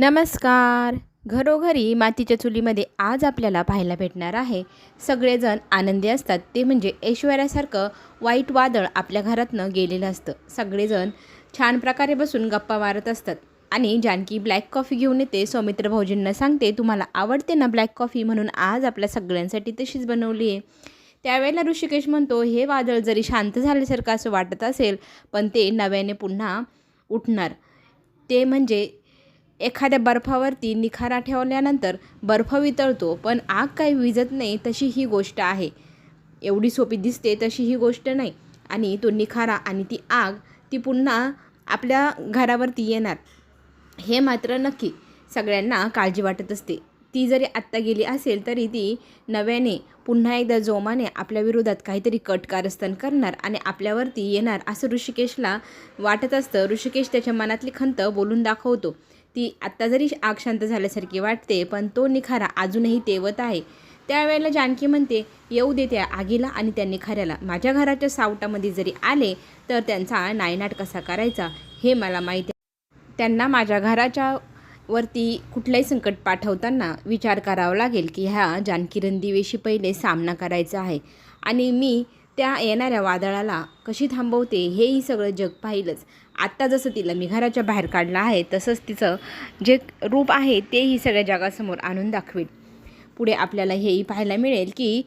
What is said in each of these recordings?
नमस्कार. घरोघरी मातीच्या चुलीमध्ये आज आपल्याला पाहायला भेटणार आहे. सगळेजण आनंदी असतात. ते म्हणजे ऐश्वर्यासारखं वाईट वादळ आपल्या घरातनं गेलेलं असतं. सगळेजण छान प्रकारे बसून गप्पा मारत असतात. आणि जानकी ब्लॅक कॉफी घेऊन येते. सौमित्र भाऊजींना सांगते तुम्हाला आवडते ना ब्लॅक कॉफी? म्हणून आज आपल्या सगळ्यांसाठी तशीच बनवली आहे. त्यावेळेला ऋषिकेश म्हणतो हे वादळ जरी शांत झाल्यासारखं असं वाटत असेल पण ते नव्याने पुन्हा उठणार. ते म्हणजे एखाद्या बर्फावरती निखारा ठेवल्यानंतर बर्फ वितळतो पण आग काही विजत नाही तशी ही गोष्ट आहे. एवढी सोपी दिसते तशी ही गोष्ट नाही. आणि तो निखारा आणि ती आग ती पुन्हा आपल्या घरावरती येणार. हे मात्र नक्की सगळ्यांना काळजी वाटत असते. ती जरी आत्ता गेली असेल तरी ती नव्याने पुन्हा एकदा जोमाने आपल्या विरोधात काहीतरी कट कारस्थान करणार आणि आपल्यावरती येणार असं ऋषिकेशला वाटत असतं. ऋषिकेश त्याच्या मनातली खंत बोलून दाखवतो. ती आत्ता जरी आग शांत झाल्यासारखी वाटते पण तो निखारा अजूनही तेवत आहे. त्यावेळेला जानकी म्हणते येऊ दे त्या आगीला आणि त्या निखाऱ्याला. माझ्या घराच्या सावटामध्ये जरी आले तर त्यांचा नायनाट कसा करायचा हे मला माहिती आहे. त्यांना माझ्या घराच्या वरती कुठलंही संकट पाठवताना विचार करावा लागेल की ह्या जानकी रणदिवेशी पहिले सामना करायचा आहे. आणि मी त्या येणाऱ्या वादळाला कशी थांबवते हेही सगळं जग पाहिलंच. आत्ता जसं तिला मी घराच्या बाहेर काढलं आहे तसंच तिचं जे रूप आहे तेही सगळ्या जगासमोर आणून दाखवेल. पुढे आपल्याला हेही पाहायला मिळेल की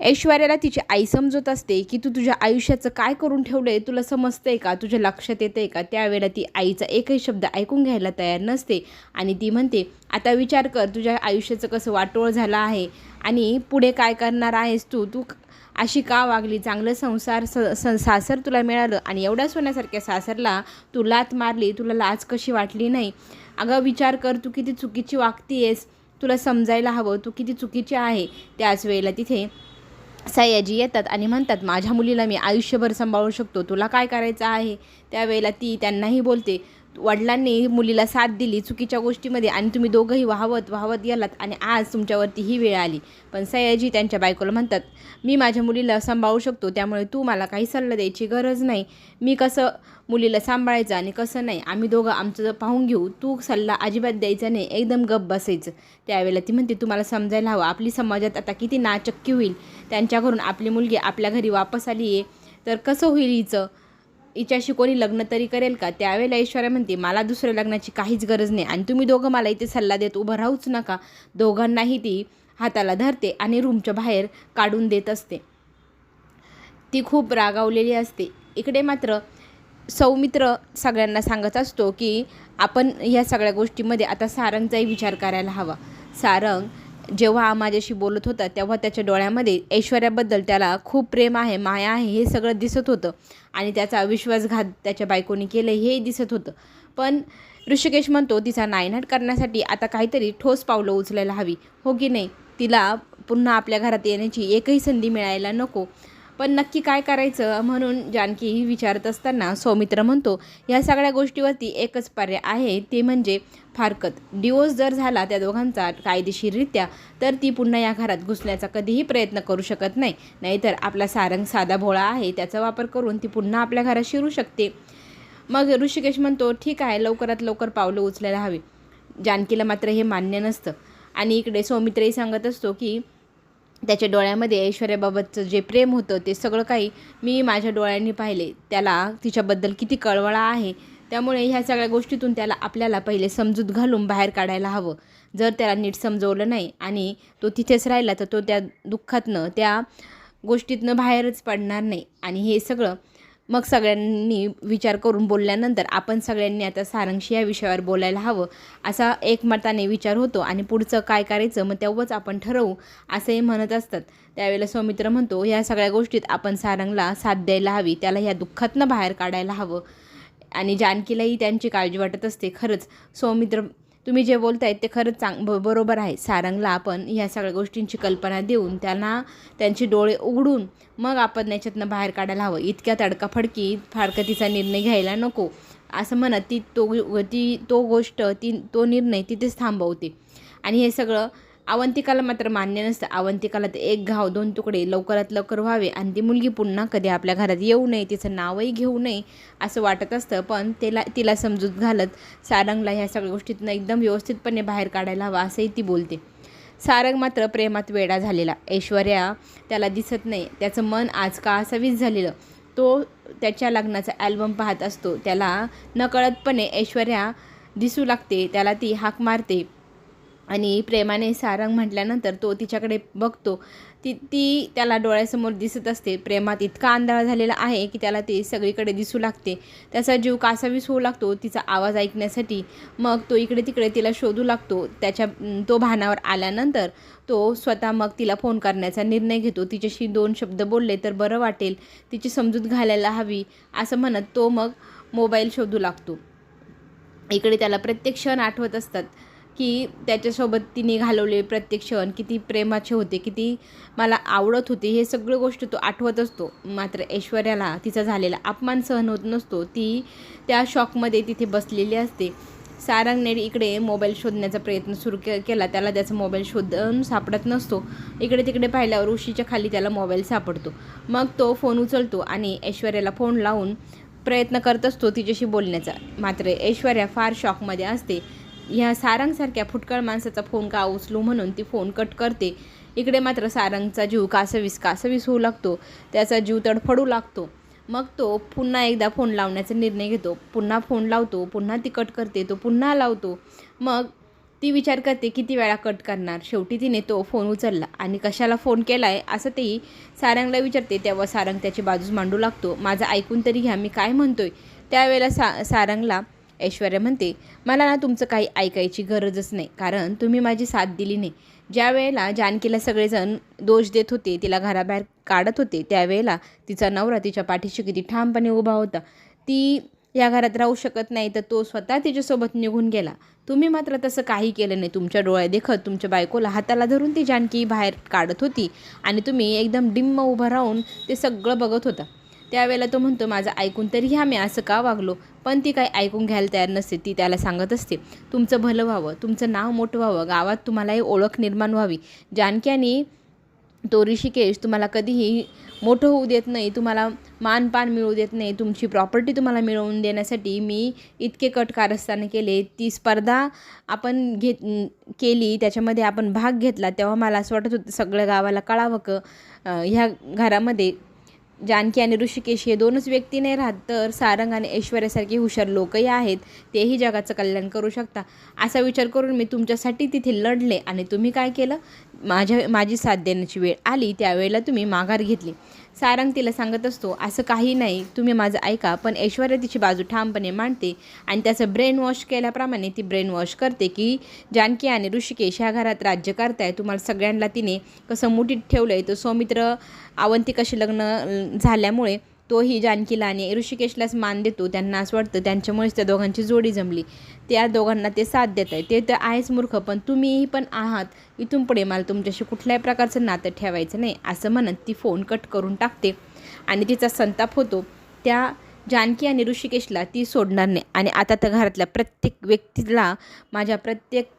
ऐश्वर्याला तिची आई समजत असते की तू तुझ्या आयुष्याचं काय करून ठेवलं आहे तुला समजतंय का? तुझ्या लक्षात येतं आहे का? त्यावेळेला ती आईचा एकही शब्द ऐकून घ्यायला तयार नसते आणि ती म्हणते आता विचार कर तुझ्या आयुष्याचं कसं वाटोळ झालं आहे आणि पुढे काय करणार आहेस तू? तू अशी का वागली? चांगलं संसार स स सासर तुला मिळालं आणि एवढ्या सोन्यासारख्या सासरला तू लात मारली तुला लाज कशी वाटली नाही? अगं विचार कर तू किती चुकीची वागती आहेस तुला समजायला हवं तू किती चुकीची आहे. त्याच वेळेला तिथे सयाजी येतात आणि म्हणतात माझ्या मुलीला मी आयुष्यभर सांभाळू शकतो. तुला काय करायचं आहे? त्यावेळेला ती त्यांनाही बोलते वडिलांनी मुलीला साथ दिली चुकीच्या गोष्टीमध्ये आणि तुम्ही दोघंही वाहवत वाहवत गेलात आणि आज तुमच्यावरती ही वेळ आली. पण सयाजी त्यांच्या बायकोला म्हणतात मी माझ्या मुलीला सांभाळू शकतो त्यामुळे तू मला काही सल्ला द्यायची गरज नाही. मी कसं मुलीला सांभाळायचं आणि कसं नाही आम्ही दोघं आमचं पाहून घेऊ. तू सल्ला अजिबात द्यायचा नाही एकदम गप बसायचं. त्यावेळेला ती म्हणते तुम्हाला समजायला हवं. आपली समाजात आता किती नाचक्की होईल. त्यांच्या घरून आपली मुलगी आपल्या घरी वापस आली आहे तर कसं होईल हिचं? हिच्याशी कोणी लग्न तरी करेल का? त्यावेळेला ऐश्वर्या म्हणते मला दुसऱ्या लग्नाची काहीच गरज नाही आणि तुम्ही दोघं मला इथे सल्ला देत उभं राहूच नका. दोघांनाही ती हाताला धरते आणि रूमच्या बाहेर काढून देत असते. ती खूप रागावलेली असते. इकडे मात्र सौमित्र सगळ्यांना सांगत असतो की आपण ह्या सगळ्या गोष्टीमध्ये आता सारंगचाही विचार करायला हवा. सारंग जेव्हा माझ्याशी बोलत होता तेव्हा त्याच्या डोळ्यामध्ये ऐश्वर्याबद्दल त्याला खूप प्रेम आहे माया आहे हे सगळं दिसत होतं. आणि त्याचा विश्वासघात त्याच्या बायकोनी केलं हेही दिसत होतं. पण ऋषिकेश म्हणतो तिचा नायनाट करण्यासाठी आता काहीतरी ठोस पावलं उचलायला हवी. हो की नाही? तिला पुन्हा आपल्या घरात येण्याची एकही संधी मिळायला नको. पण नक्की काय करायचं म्हणून जानकी विचारत असताना सौमित्र म्हणतो या सगळ्या गोष्टीवरती एकच पर्याय आहे ते म्हणजे फारकत. डिवोर्स जर झाला त्या दोघांचा कायदेशीररित्या तर ती पुन्हा या घरात घुसण्याचा कधीही प्रयत्न करू शकत नाही. नाहीतर आपला सारंग साधा भोळा आहे त्याचा वापर करून ती पुन्हा आपल्या घरात शिरू शकते. मग ऋषिकेश म्हणतो ठीक आहे लवकरात लवकर पावलं उचलायला हवी. जानकीला मात्र हे मान्य नसतं. आणि इकडे सौमित्रही सांगत असतो की त्याच्या डोळ्यामध्ये ऐश्वर्याबाबतचं जे प्रेम होतं ते सगळं काही मी माझ्या डोळ्यांनी पाहिले. त्याला तिच्याबद्दल किती कळवळा आहे त्यामुळे ह्या सगळ्या गोष्टीतून त्याला आपल्याला पहिले समजूत घालून बाहेर काढायला हवं. जर त्याला नीट समजवलं नाही आणि तो तिथेच राहिला तर तो त्या दुःखातनं त्या गोष्टीतनं बाहेरच पडणार नाही. आणि हे सगळं मग सगळ्यांनी विचार करून बोलल्यानंतर आपण सगळ्यांनी आता सारंगशी या विषयावर बोलायला हवं असा एकमताने विचार होतो आणि पुढचं काय करायचं मग तेव्हाच आपण ठरवू असंही म्हणत असतात. त्यावेळेला सौमित्र म्हणतो या सगळ्या गोष्टीत आपण सारंगला साथ द्यायला हवी त्याला ह्या दुःखातनं बाहेर काढायला हवं. आणि जानकीलाही त्यांची काळजी वाटत असते खरंच. सौमित्र तुम्ही जे बोलतायत ते खरंच चांग ब बरोबर आहे. सारंगला आपण ह्या सगळ्या गोष्टींची कल्पना देऊन त्यांना त्यांचे डोळे उघडून मग आपण याच्यातनं बाहेर काढायला हवं. इतक्या तडकाफडकी फारकतीचा निर्णय घ्यायला नको. असं म्हणत ती तो ती तो गोष्ट ती तो निर्णय तिथेच थांबवते. आणि हे सगळं अवंतिकाला मात्र मान्य नसतं. अवंतिकाला ते एक घाव दोन तुकडे लवकरात लवकर व्हावे आणि ती मुलगी पुन्हा कधी आपल्या घरात येऊ नये तिचं नावही घेऊ नये असं वाटत असतं. पण तिला तिला समजूत घालत सारंगला ह्या सगळ्या गोष्टीतून एकदम व्यवस्थितपणे बाहेर काढायला हवा असंही ती बोलते. सारंग मात्र प्रेमात वेडा झालेला. ऐश्वर्या त्याला दिसत नाही. त्याचं मन आज का असावीच झालेलं. तो त्याच्या लग्नाचा ॲल्बम पाहत असतो. त्याला नकळतपणे ऐश्वर्या दिसू लागते. त्याला ती हाक मारते. आणि प्रेमाने सारंग म्हटल्यानंतर तो तिच्याकडे बघतो. ती ती त्याला डोळ्यासमोर दिसत असते. प्रेमात इतका आंधळा झालेला आहे की त्याला ती सगळीकडे दिसू लागते. त्याचा जीव कासावीस होऊ लागतो तिचा आवाज ऐकण्यासाठी. मग तो इकडे तिकडे तिला शोधू लागतो. त्याच्या तो भानावर आल्यानंतर तो स्वतः मग तिला फोन करण्याचा निर्णय घेतो. तिच्याशी दोन शब्द बोलले तर बरं वाटेल. तिची समजूत घालायला हवी असं म्हणत तो मग मोबाईल शोधू लागतो. इकडे त्याला प्रत्येक क्षण आठवत असतात. की त्याच्यासोबत तिने घालवले प्रत्येक क्षण किती प्रेमाचे होते किती मला आवडत होते हे सगळं गोष्ट तो आठवत असतो. मात्र ऐश्वर्याला तिचा झालेला अपमान सहन होत नसतो. ती त्या शॉकमध्ये तिथे बसलेली असते. सारंगने इकडे मोबाईल शोधण्याचा प्रयत्न सुरू के केला. त्याला त्याचा मोबाईल शोधून सापडत नसतो. इकडे तिकडे पाहिल्यावर उशीच्या खाली त्याला मोबाईल सापडतो. मग तो फोन उचलतो आणि ऐश्वर्याला फोन लावून प्रयत्न करत असतो तिच्याशी बोलण्याचा. मात्र ऐश्वर्या फार शॉकमध्ये असते. ह्या सारंगसारख्या फुटकळ माणसाचा फोन का उचलू म्हणून ती फोन कट करते. इकडे मात्र सारंगचा जीव कासवीस कासवीस होऊ लागतो. त्याचा जीव तडफडू लागतो. मग तो पुन्हा एकदा फोन लावण्याचा निर्णय घेतो. पुन्हा फोन लावतो पुन्हा ती कट करते तो पुन्हा लावतो. मग ती विचार करते किती वेळा कट करणार? शेवटी तिने तो फोन उचलला. आणि कशाला फोन केला आहे असं तेही सारंगला विचारते. तेव्हा सारंग त्याची बाजूस मांडू लागतो. माझं ऐकून तरी घ्या. मी काय म्हणतोय? त्यावेळेला सा सारंगला ऐश्वर्या म्हणते मला ना तुमचं काही ऐकायची गरजच नाही कारण तुम्ही माझी साथ दिली नाही. ज्या वेळेला जानकीला सगळेजण दोष देत होते तिला घराबाहेर काढत होते त्यावेळेला तिचा नवरा तिच्या पाठीशी किती ठामपणे उभा होता. ती या घरात राहू शकत नाही तर तो स्वतः तिच्यासोबत निघून गेला. तुम्ही मात्र तसं काही केलं नाही. तुमच्या डोळ्या देखत तुमच्या बायकोला हाताला धरून ती जानकी बाहेर काढत होती आणि तुम्ही एकदम डिम्म उभं राहून ते सगळं बघत होता. त्यावेळेला तो म्हणतो माझं ऐकून तरी ह्या मी असं का वागलो? पण ती काही ऐकून घ्यायला तयार नसते ती त्याला सांगत असते तुमचं भलं व्हावं तुमचं नाव मोठं व्हावं गावात तुम्हालाही ओळख निर्माण व्हावी. जानकी आणि तो ऋषिकेश तुम्हाला कधीही मोठं होऊ देत नाही तुम्हाला मानपान मिळू देत नाही तुमची प्रॉपर्टी तुम्हाला मिळवून देण्यासाठी मी इतके कट कारस्थाने केले ती स्पर्धा आपण घेत केली त्याच्यामध्ये आपण भाग घेतला तेव्हा मला असं वाटत होतं सगळ्या गावाला कळावं क ह्या घरामध्ये जानकी आणि ऋषिकेश हे दोनच व्यक्ती नाही राहत तर सारंग आणि ऐश्वर्यासारखे हुशार लोकही आहेत. तेही जगाचं कल्याण करू शकता. असा विचार करून मी तुमच्यासाठी तिथे लढले आणि तुम्ही काय केलं? माझ्या माझी साथ देण्याची वेळ आली त्यावेळेला तुम्ही माघार घेतली. सारंग तिला सांगत असतो असं काही नाही तुम्ही माझं ऐका पण ऐश्वर्या तिची बाजू ठामपणे मांडते आणि त्याचं ब्रेन वॉश केल्याप्रमाणे ती ब्रेन वॉश करते की जानकी आणि ऋषिकेश ह्या घरात राज्य करताय तुम्हाला सगळ्यांना तिने कसं मुठीत ठेवलं आहे तर सौमित्र अवंतिकाशी लग्न झाल्यामुळे तोही जानकीला आणि ऋषिकेशलाच मान देतो. त्यांना असं वाटतं त्यांच्यामुळेच त्या दोघांची जोडी जमली. त्या दोघांना ते साथ देत आहे ते तर आहेच मूर्ख पण तुम्हीही पण आहात. इथून पुढे मला तुमच्याशी कुठल्याही प्रकारचं नातं ठेवायचं नाही असं म्हणत ती फोन कट करून टाकते. आणि तिचा संताप होतो. त्या जानकी आणि ऋषिकेशला ती सोडणार नाही. आणि आता त्या घरातल्या प्रत्येक व्यक्तीला माझ्या प्रत्येक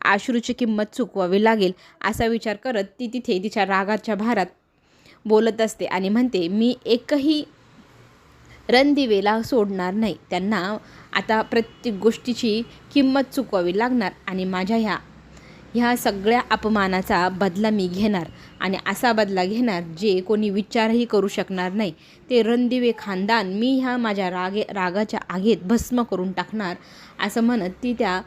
आश्रूची किंमत चुकवावी लागेल असा विचार करत ती तिथे तिच्या रागाच्या भारात बोलत असते आणि म्हणते मी एकही रणदिवेला सोडणार नाही. त्यांना आता प्रत्येक गोष्टीची किंमत चुकवावी लागणार आणि माझ्या ह्या ह्या सगळ्या अपमानाचा बदला मी घेणार आणि असा बदला घेणार जे कोणी विचारही करू शकणार नाही. ते रणदिवे खानदान मी ह्या माझ्या रागे रागाच्या आगेत भस्म करून टाकणार. असं म्हणत ती त्या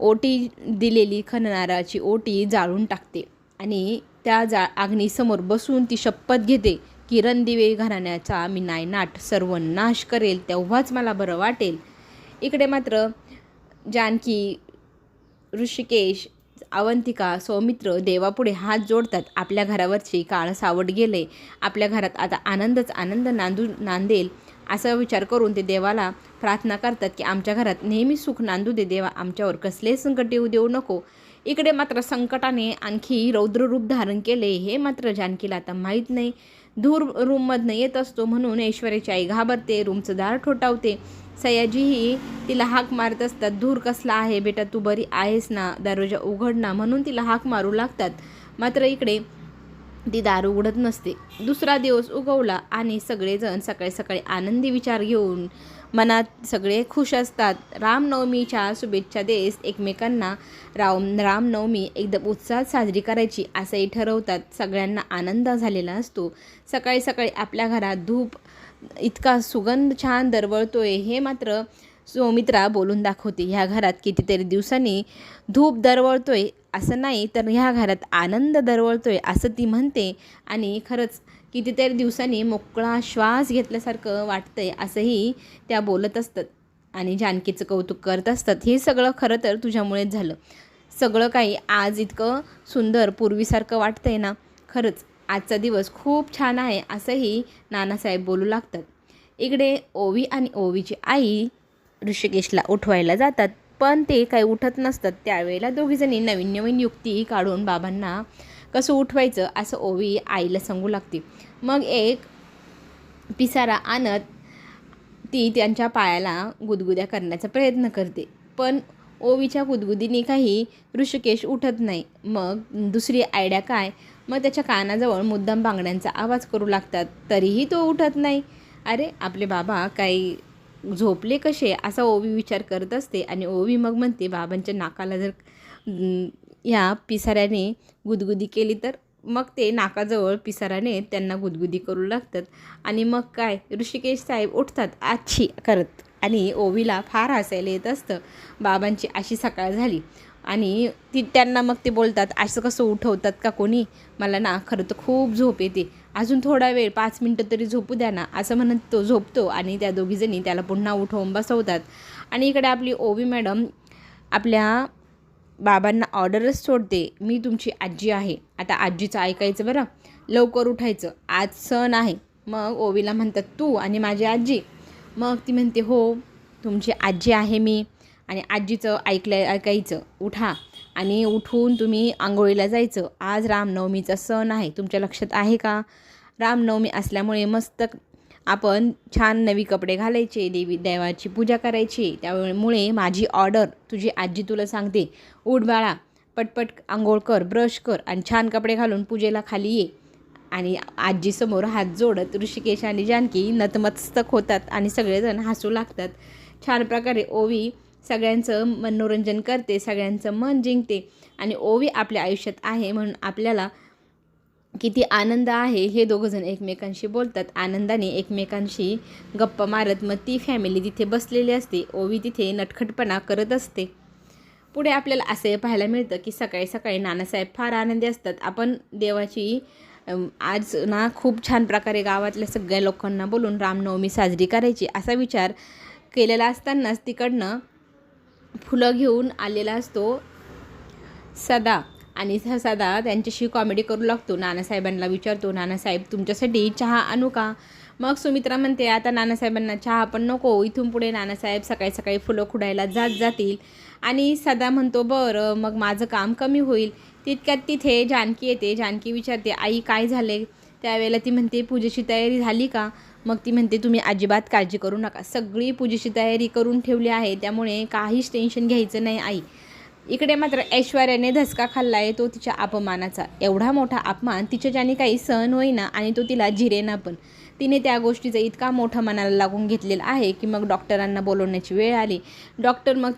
ओटी दिलेली खणनाराची ओटी जाळून टाकते. आणि त्या जा अग्नीसमोर बसून ती शपथ घेते की रणदिवे घराण्याचा मी नायनाट सर्व नाश करेल तेव्हाच मला बरं वाटेल. इकडे मात्र जानकी ऋषिकेश अवंतिका सौमित्र देवापुढे हात जोडतात. आपल्या घरावरची काळ सावट गेले. आपल्या घरात आता आनंदच आनंद नांदू नांदेल असा विचार करून ते देवाला प्रार्थना करतात की आमच्या घरात नेहमी सुख नांदू दे. देवा आमच्यावर कसले संकट येऊ देऊ नको. इकडे मात्र संकटाने आणखी रौद्र रूप धारण केले हे मात्र जानकीला आता माहीत नाही. धूर रूममधनं येत असतो म्हणून ऐश्वर्याची आई घाबरते रूमचं दार ठोठावते. सयाजीही तिला हाक मारत असतात धूर कसला आहे बेटा तू बरी आहेस ना? दरवाजा उघड ना? म्हणून तिला हाक मारू लागतात. मात्र इकडे ती दार उघडत नसते. दुसरा दिवस उगवला आणि सगळेजण सकाळी सकाळी आनंदी विचार घेऊन मनात सगळे खुश असतात. रामनवमीच्या शुभेच्छा देस एकमेकांना राम रामनवमी एकदम उत्साहात साजरी करायची असंही ठरवतात. सगळ्यांना आनंद झालेला असतो. सकाळी सकाळी आपल्या घरात धूप इतका सुगंध छान दरवळतोय हे मात्र सौमित्रा बोलून दाखवते. ह्या घरात कितीतरी दिवसांनी धूप दरवळतोय असं नाही तर ह्या घरात आनंद दरवळतोय असं ती म्हणते. आणि खरंच कितीतरी दिवसांनी मोकळा श्वास घेतल्यासारखं वाटतंय असंही त्या बोलत असतात. आणि जानकीचं कौतुक करत असतात. हे सगळं खरं तर तुझ्यामुळेच झालं. सगळं काही आज इतकं सुंदर पूर्वीसारखं वाटतंय ना? खरंच आजचा दिवस खूप छान आहे असंही नानासाहेब बोलू लागतात. इकडे ओवी आणि ओवीची आई ऋषिकेशला उठवायला जातात. पण ते काही उठत नसतात. त्यावेळेला दोघीजणी नवीन नवीन युक्ती काढून बाबांना कसं उठवायचं असं ओवी आईला सांगू लागते. मग एक पिसारा आणत ती त्यांच्या पायाला गुदगुद्या करण्याचा प्रयत्न करते. पण ओवीच्या गुदगुदीने काही ऋषिकेश उठत नाही. मग दुसरी आयड्या काय? मग त्याच्या कानाजवळ मुद्दाम बांगड्यांचा आवाज करू लागतात. तरीही तो उठत नाही. अरे आपले बाबा काही झोपले कसे? असा ओवी विचार करत असते आणि ओवी मग म्हणते बाबांच्या नाकाला जर या पिसाऱ्याने गुदगुदी केली तर? मग ते नाकाजवळ पिसाराने त्यांना गुदगुदी करू लागतात. आणि मग काय? ऋषिकेश साहेब उठतात आच्छी करत. आणि ओवीला फार हसायला येत असतं. बाबांची अशी सकाळ झाली. आणि ती त्यांना मग ते बोलतात असं कसं उठवतात का कोणी? मला ना खरं तर खूप झोप येते. अजून थोडा वेळ पाच मिनटं तरी झोपू द्या ना असं म्हणत तो झोपतो आणि त्या दोघीजणी त्याला पुन्हा उठवून बसवतात. आणि इकडे आपली ओवी मॅडम आपल्या बाबांना ऑर्डरच सोडते. मी तुमची आजी आहे. आता आजीचं ऐकायचं बरं. लवकर उठायचं. आज सण आहे. मग ओवीला म्हणतात तू आणि माझी आजी. मग ती म्हणते हो तुमची आजी आहे मी. आणि आजीचं ऐकलं ऐकायचं उठा. आणि उठून तुम्ही आंघोळीला जायचं. आज रामनवमीचा सण आहे. तुमच्या लक्षात आहे का? रामनवमी असल्यामुळे मस्त आपण छान नवी कपडे घालायचे देवी देवाची पूजा करायची. त्यामुळे माझी ऑर्डर तुझी आजी तुला सांगते उठ बाळा पटपट आंघोळ कर ब्रश कर आणि छान कपडे घालून पूजेला खाली ये. आणि आजीसमोर हात जोडत ऋषिकेश आणि जानकी नतमस्तक होतात आणि सगळेजण हसू लागतात. छान प्रकारे ओवी सगळ्यांचं मनोरंजन करते सगळ्यांचं मन जिंकते आणि ओवी आपल्या आयुष्यात आहे म्हणून आपल्याला किती आनंद आहे हे दोघंजण एकमेकांशी बोलतात. आनंदाने एकमेकांशी गप्पा मारत मग ती फॅमिली तिथे बसलेली असते ओवी तिथे नटखटपणा करत असते. पुढे आपल्याला असे पाहायला मिळतं की सकाळी सकाळी नानासाहेब फार आनंदी असतात. आपण देवाची आज ना खूप छान प्रकारे गावातल्या सगळ्या लोकांना बोलून रामनवमी साजरी करायची असा विचार केलेला असतानाच तिकडनं फुलं घेऊन आलेला असतो. सदा. आणि सदा त्यांच्याशी कॉमेडी करू लागतो. नानासाहेबांना विचारतो नानासाहेब तुमच्यासाठी चहा आणू का? मग सुमित्रा म्हणते आता नानासाहेबांना चहा पण नको. इथून पुढे नानासाहेब सकाळी सकाळी फुलं खुडायला जात जातील. आणि सदा म्हणतो बरं मग माझं काम कमी होईल. तितक्यात तिथे जानकी येते. जानकी विचारते आई काय झाले? त्यावेळेला ती म्हणते पूजेची तयारी झाली का? मग ती म्हणते तुम्ही अजिबात काळजी करू नका. सगळी पूजेची तयारी करून ठेवली आहे त्यामुळे काहीच टेन्शन घ्यायचं नाही आई. इकडे मात्र ऐश्वर्याने धसका खाल्ला आहे तो तिच्या अपमानाचा. एवढा मोठा अपमान तिच्या ज्याने काही सहन होईना आणि तो तिला जिरेना पण. तिने त्या गोष्टीचा इतका मोठा मनाला लागून घेतलेला आहे की मग डॉक्टरांना बोलवण्याची वेळ आली. डॉक्टर मग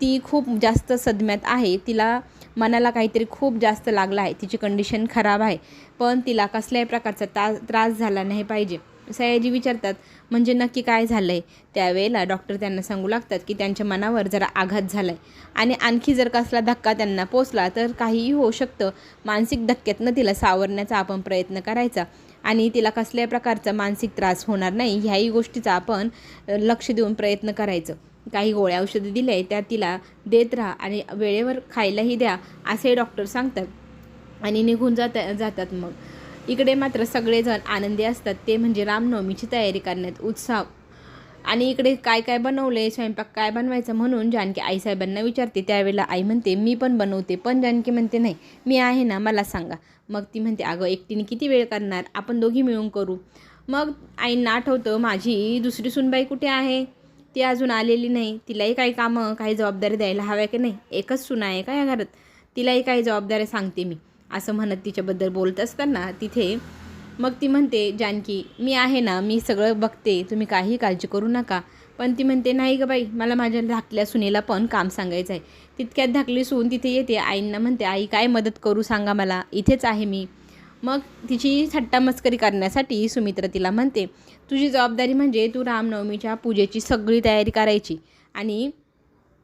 ती खूप जास्त सदम्यात आहे तिला मनाला काहीतरी खूप जास्त लागलं आहे तिची कंडिशन खराब आहे पण तिला कसल्याही प्रकारचा ता त्रास झाला नाही पाहिजे. सयाजी विचारतात म्हणजे नक्की काय झालं आहे त्यावेळेला डॉक्टर त्यांना सांगू लागतात की त्यांच्या मनावर जरा आघात झाला आहे आणि आणखी जर कसला धक्का त्यांना पोचला तर काहीही होऊ शकतं. मानसिक धक्क्यातनं तिला सावरण्याचा आपण प्रयत्न करायचा. आणि तिला कसल्याही प्रकारचा मानसिक त्रास होणार नाही ह्याही गोष्टीचा आपण लक्ष देऊन प्रयत्न करायचं. काही गोळ्या औषधं दिले त्या तिला देत राहा आणि वेळेवर खायलाही द्या असे डॉक्टर सांगतात. आणि निघून जात जातात मग. इकडे मात्र सगळेजण आनंदी असतात. ते म्हणजे रामनवमीची तयारी करण्यात उत्साह. आणि इकडे काय काय बनवले स्वयंपाक काय बनवायचं म्हणून जानकी आईसाहेबांना विचारते. त्यावेळेला आई म्हणते मी पण बनवते पण जानकी म्हणते नाही मी आहे ना मला सांगा. मग ती म्हणते अगं एकटीने किती वेळ करणार? आपण दोघी मिळून करू. मग आईंना आठवतं माझी दुसरी सुनबाई कुठे आहे? ती अजून आलेली नाही. तिलाही काही कामं काही जबाबदारी द्यायला हव्या की नाही? एकच सुना आहे का या घरात? तिलाही काही जबाबदाऱ्या सांगते मी. असं म्हणत तिच्याबद्दल बोलत असताना तिथे मग ती म्हणते जानकी मी आहे ना मी सगळं बघते तुम्ही काही काळजी करू नका. पण ती म्हणते नाही ग बाई मला माझ्या धाकल्या सुनेला पण काम सांगायचं आहे तितक्यात धाकली सून तिथे येते आईंना म्हणते आई काय मदत करू सांगा मला इथेच आहे मी. मग तिची थट्टा मस्करी करण्यासाठी सुमित्रा तिला म्हणते तुझी जबाबदारी म्हणजे तू रामनवमीच्या पूजेची सगळी तयारी करायची आणि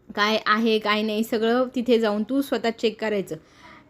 काय आहे काय नाही सगळं तिथे जाऊन तू स्वतः चेक करायचं.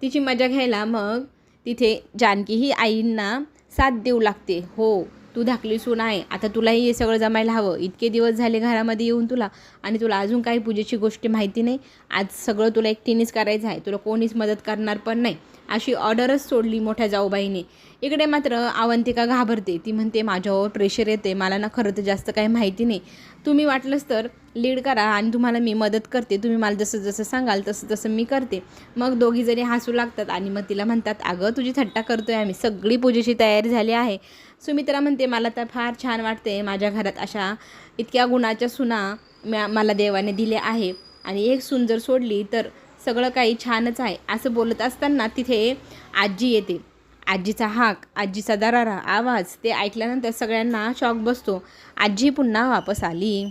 तिची मजा घ्यायला मग तिथे जानकी ही आईंना साथ देऊ लागते. हो तू धाकली सून आहे. आता तुलाही हे सगळं जमायला हवं. इतके दिवस झाले घरामध्ये येऊन तुला आणि तुला अजून काही पूजेची गोष्टी माहिती नाही. आज सगळं तुला एकटीनेच करायचं आहे. तुला कोणीच मदत करणार पण नाही. अशी ऑर्डरच सोडली मोठ्या जाऊबाईने. इकडे मात्र अवंतिका घाबरते. ती म्हणते माझ्यावर प्रेशर येते मला ना खरं तर जास्त काही माहिती नाही. तुम्ही वाटलंच तर लीड करा आणि तुम्हाला मी मदत करते. तुम्ही मला जसं जसं सांगाल तसं तसं मी करते. मग दोघी जणी हसू लागतात आणि मग तिला म्हणतात अगं तुझी थट्टा करतोय आम्ही. सगळी पूजेची तयारी झाली आहे. सुमित्रा म्हणते मला तर फार छान वाटते माझ्या घरात अशा इतक्या गुणाच्या सुना म्या मला देवाने दिल्या आहे. आणि एक सून जर सोडली तर सगळं काही छानच आहे. असं बोलत असताना तिथे आजी येते. आजीचा हाक आजीचा दरारा आवाज ते ऐकल्यानंतर सगळ्यांना शॉक बसतो. आजी पुन्हा वापस आली.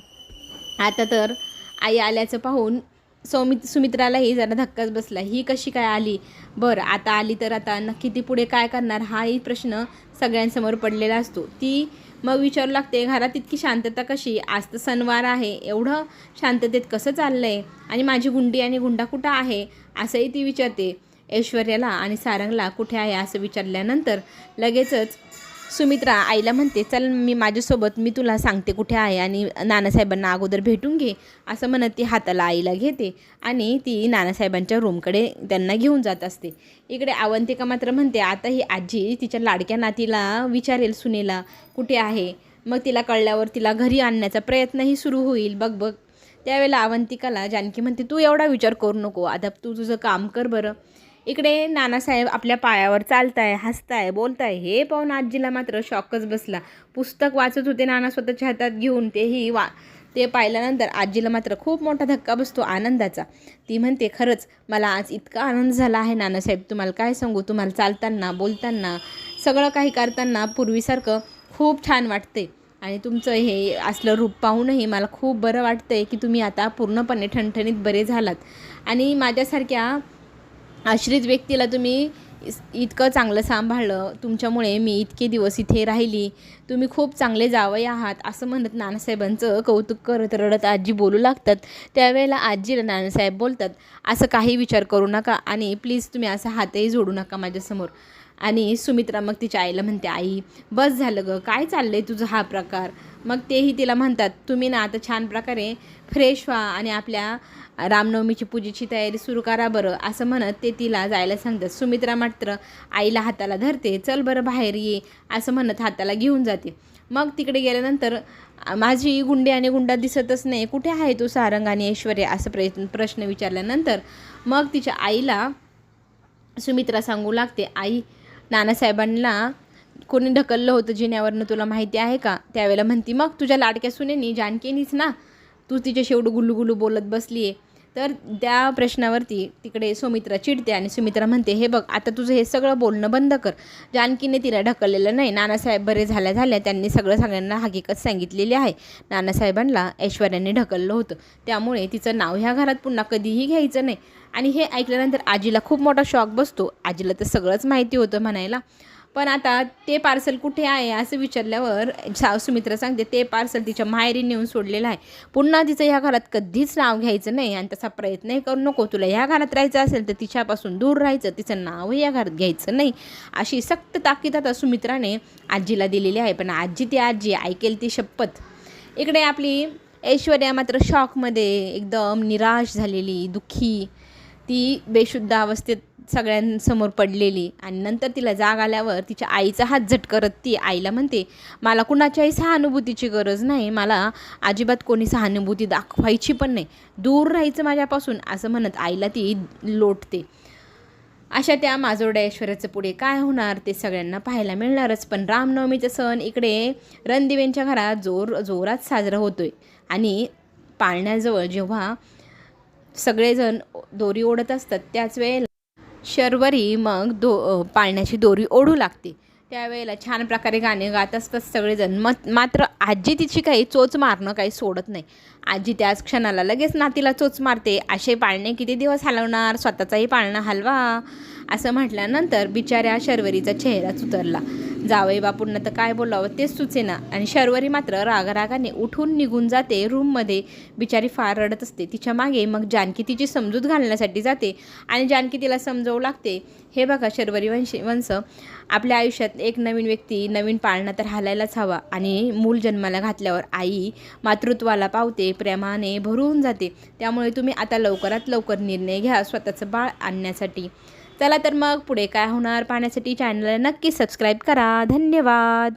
आता तर आई आल्याचं पाहून सौमित सुमित्रालाही जरा धक्काच बसला. ही कशी काय आली? बरं आता आली तर आता नक्की ती पुढे काय करणार? हाही प्रश्न सगळ्यांसमोर पडलेला असतो. ती मग विचारू लागते घरात इतकी शांतता कशी? आज तर सणवार आहे. एवढं शांततेत कसं चाललं आहे आणि माझी गुंडी आणि गुंडा कुठं आहे? असंही ती विचारते. ऐश्वर्याला आणि सारंगला कुठे आहे असं विचारल्यानंतर लगेचच सुमित्रा आईला म्हणते चल मी माझ्यासोबत मी तुला सांगते कुठे आहे आणि नानासाहेबांना अगोदर भेटून घे असं म्हणत ती हाताला आईला घेते आणि ती नानासाहेबांच्या रूमकडे त्यांना घेऊन जात असते. इकडे अवंतिका मात्र म्हणते आता ही आजी तिच्या लाडक्या नातीला विचारेल सुनेला कुठे आहे. मग तिला कळल्यावर तिला घरी आणण्याचा प्रयत्नही सुरू होईल. बघ बघ. त्यावेळेला अवंतिकाला जानकी म्हणते तू एवढा विचार करू नको. आता तू तुझं काम कर बरं. इकडे नानासाहेब आपल्या पायावर चालताय हसताय बोलताय. हे पाहून आजीला मात्र शॉकच बसला. पुस्तक वाचत होते नाना स्वतःच्या हातात घेऊन. तेही वा ते पाहिल्यानंतर आजीला मात्र खूप मोठा धक्का बसतो आनंदाचा. ती म्हणते खरंच मला आज इतका आनंद झाला आहे नानासाहेब. तुम्हाला काय सांगू? तुम्हाला चालताना बोलताना सगळं काही करताना पूर्वीसारखं खूप छान वाटते. आणि तुमचं हे असलं रूप पाहूनही मला खूप बरं वाटतं आहे की तुम्ही आता पूर्णपणे ठणठणीत बरे झालात. आणि माझ्यासारख्या आश्रित व्यक्तीला तुम्ही इतकं चांगलं सांभाळलं तुमच्यामुळे मी इतके दिवस इथे राहिली तुम्ही खूप चांगले जावई आहात असं म्हणत नानासाहेबांचं कौतुक करत रडत आजी बोलू लागतात. त्यावेळेला आजीला नानासाहेब बोलतात असं काही विचार करू नका आणि प्लीज तुम्ही असं हातही जोडू नका माझ्यासमोर. आणि सुमित्रा मग तिच्या आईला म्हणते आई बस झालं गं काय चाललंय तुझं हा प्रकार? मग तेही तिला म्हणतात तुम्ही ना आता छान प्रकारे फ्रेश व्हा आणि आपल्या रामनवमीची पूजेची तयारी सुरू करा बरं असं म्हणत ते तिला जायला सांगतात. सुमित्रा मात्र आईला हाताला धरते चल बरं बाहेर ये असं म्हणत हाताला घेऊन जाते. मग तिकडे गेल्यानंतर माझी गुंडी आणि गुंडा दिसतच नाही कुठे आहे तू सारंग आणि ऐश्वर्या? असं प्रयत्न प्रश्न विचारल्यानंतर मग तिच्या आईला सुमित्रा सांगू लागते आई नानासाहेबांना कोणी ढकललं होतं जिन्यावरनं तुला माहिती आहे का? त्यावेळेला म्हणती मग तुझ्या लाडक्या सुनेनी जानकीनीच ना तू तिच्याशी एवढं गुलूगुलू बोलत बसली आहे तर त्या प्रश्नावरती तिकडे सुमित्रा चिडते आणि सुमित्रा म्हणते हे बघ आता तुझं हे सगळं बोलणं बंद कर. जानकीने तिला ढकललेलं नाही. नानासाहेब बरे झाल्या झाल्या त्यांनी सगळं सगळ्यांना हकीकत सांगितलेली आहे. नानासाहेबांना ऐश्वर्याने ढकललं होतं. त्यामुळे तिचं नाव ह्या घरात पुन्हा कधीही घ्यायचं नाही. आणि हे ऐकल्यानंतर आजीला खूप मोठा शॉक बसतो. आजीला तर सगळंच माहिती होतं म्हणायला. पण आता ते पार्सल कुठे आहे असं विचारल्यावर सा सुमित्रा सांगते ते पार्सल तिच्या माहेरी नेऊन सोडलेलं आहे. पुन्हा तिचं ह्या घरात कधीच नाव घ्यायचं नाही आणि तसा प्रयत्नही करू नको. तुला ह्या घरात राहायचं असेल तर तिच्यापासून दूर राहायचं तिचं नावही या घरात घ्यायचं नाही. अशी सक्त ताकीद आता सुमित्राने आजीला दिलेली आहे. पण आजी ती आजी ऐकेल ती शपथ. इकडे आपली ऐश्वर्या मात्र शॉकमध्ये एकदम निराश झालेली दुःखी. ती बेशुद्ध अवस्थेत सगळ्यांसमोर पडलेली आणि नंतर तिला जाग आल्यावर तिच्या आईचा हात झटकरत ती आईला म्हणते मला कुणाच्याही सहानुभूतीची गरज नाही मला अजिबात कोणी सहानुभूती दाखवायची पण नाही. दूर राहायचं माझ्यापासून असं म्हणत आईला ती लोटते. अशा त्या माजोरड्या ऐश्वर्याचं पुढे काय होणार ते सगळ्यांना पाहायला मिळणारच पण रामनवमीचा सण इकडे रणदिवेंच्या घरात जोर जोरात साजरा होतोय. आणि पाळण्याजवळ जेव्हा सगळेजण दोरी ओढत असतात त्याच वेळेला शर्वरी मग दो पाळण्याची दोरी ओढू लागते. त्यावेळेला छान प्रकारे गाणे गात असतात सगळेजण. मत मात्र आजी तिची काही चोच मारणं काही सोडत नाही. आजी त्याच क्षणाला लगेच नातीला चोच मारते. असे पाळणे किती दिवस हलवणार? स्वतःचाही पाळणं हलवा. असं म्हटल्यानंतर बिचाऱ्या शर्वरीचा चेहराच उतरला जावई बापूंना तर काय बोलावं तेच सुचेना. आणि शर्वरी मात्र रागारागाने उठून निघून जाते रूममध्ये. बिचारी फार रडत असते. तिच्यामागे मग जानकी तिची समजूत घालण्यासाठी जाते आणि जानकी तिला समजवू लागते. हे बघा शर्वरी वंश वंश आपल्या आयुष्यात एक नवीन व्यक्ती नवीन पाळणा तर हालायलाच हवा. आणि मूल जन्माला घातल्यावर आई मातृत्वाला पावते प्रेमाने भरून जाते. त्यामुळे तुम्ही आता लवकरात लवकर निर्णय घ्या स्वतःचं बाळ आणण्यासाठी. चला तर मग पुढे काय होणार पाहण्यासाठी चॅनलला नक्की सबस्क्राईब करा. धन्यवाद.